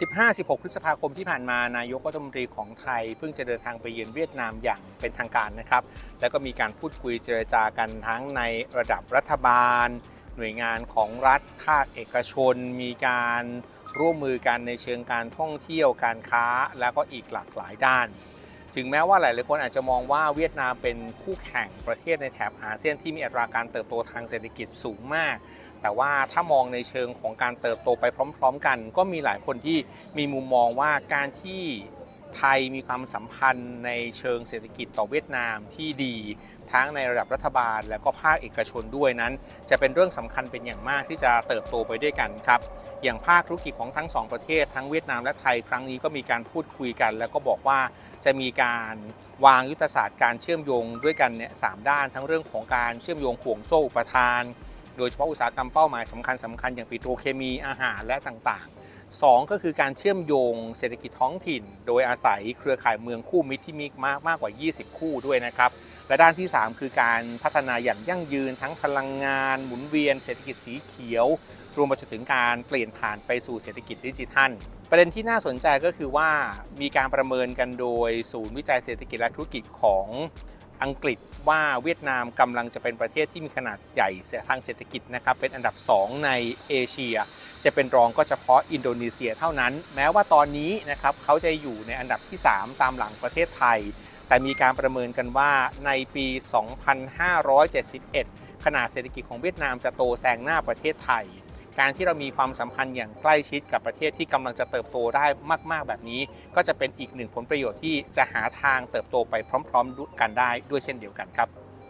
15-16 พฤษภาคมที่ผ่านมานายกรัฐมนตรีของไทย เพิ่งจะเดินทางไปเยือนเวียดนามอย่างเป็นทางการนะครับ แล้วก็มีการพูดคุยเจรจากันทั้งในระดับรัฐบาล หน่วยงานของรัฐภาคเอกชน มีการร่วมมือกันในเชิงการท่องเที่ยวการค้า แล้วก็อีกหลากหลายด้าน ถึงแม้ว่าหลายๆคนอาจจะมองว่าเวียดนามเป็นคู่แข่งประเทศในแถบอาเซียนที่มีอัตราการเติบโตทางเศรษฐกิจสูงมาก แต่ว่าถ้ามองในเชิงของการเติบโตไปพร้อม ๆ กัน ก็มีหลายคนที่มีมุมมองว่าการที่ ไทยมีความสัมพันธ์ในเชิงเศรษฐกิจต่อเวียดนามที่ดี ทั้งในระดับรัฐบาล และก็ภาคเอกชนด้วยนั้น จะเป็นเรื่องสำคัญเป็นอย่างมากที่จะเติบโตไปด้วยกันครับอย่างภาคธุรกิจของทั้งสองประเทศ ทั้งเวียดนามและไทยครั้งนี้ก็มีการพูดคุยกัน แล้วก็บอกว่าจะมีการวางยุทธศาสตร์การเชื่อมโยงด้วยกันเนี่ยสามด้าน ทั้งเรื่องของการเชื่อมโยงห่วงโซ่อุปทาน โดยเฉพาะอุตสาหกรรมเป้าหมายสำคัญสำคัญอย่างปิโตรเคมีอาหารและต่างๆสองก็คือการเชื่อมโยงเศรษฐกิจท้องถิ่น โดยอาศัยเครือข่ายเมืองคู่มิตรที่มีมากมากกว่า 20 คู่ด้วยนะครับ และด้านที่ 3 คือการพัฒนาอย่างยั่งยืนทั้งพลังงาน หมุนเวียน เศรษฐกิจสีเขียว รวมไปจนถึงการเปลี่ยนผ่านไปสู่เศรษฐกิจดิจิทัลประเด็นที่น่าสนใจก็คือว่ามีการประเมินกันโดยศูนย์วิจัยเศรษฐกิจและธุรกิจของ อังกฤษว่าเวียดนามกำลังจะเป็นประเทศที่มีขนาดใหญ่ทางเศรษฐกิจนะครับเป็นอันดับ 2 ในเอเชีย จะเป็นรองก็เฉพาะอินโดนีเซียเท่านั้น แม้ว่าตอนนี้นะครับเขาจะอยู่ในอันดับที่ 3 ตามหลังประเทศไทย แต่มีการประเมินกันว่าในปี 2571 ขนาดเศรษฐกิจของเวียดนามจะโตแซงหน้าประเทศไทย การที่เรามีความสัมพันธ์อย่างใกล้ชิดกับประเทศที่กำลังจะเติบโตได้มาก ๆ แบบนี้ ก็จะเป็นอีกหนึ่งผลประโยชน์ที่จะหาทางเติบโตไปพร้อม ๆ กันได้ด้วยเช่นเดียวกันครับ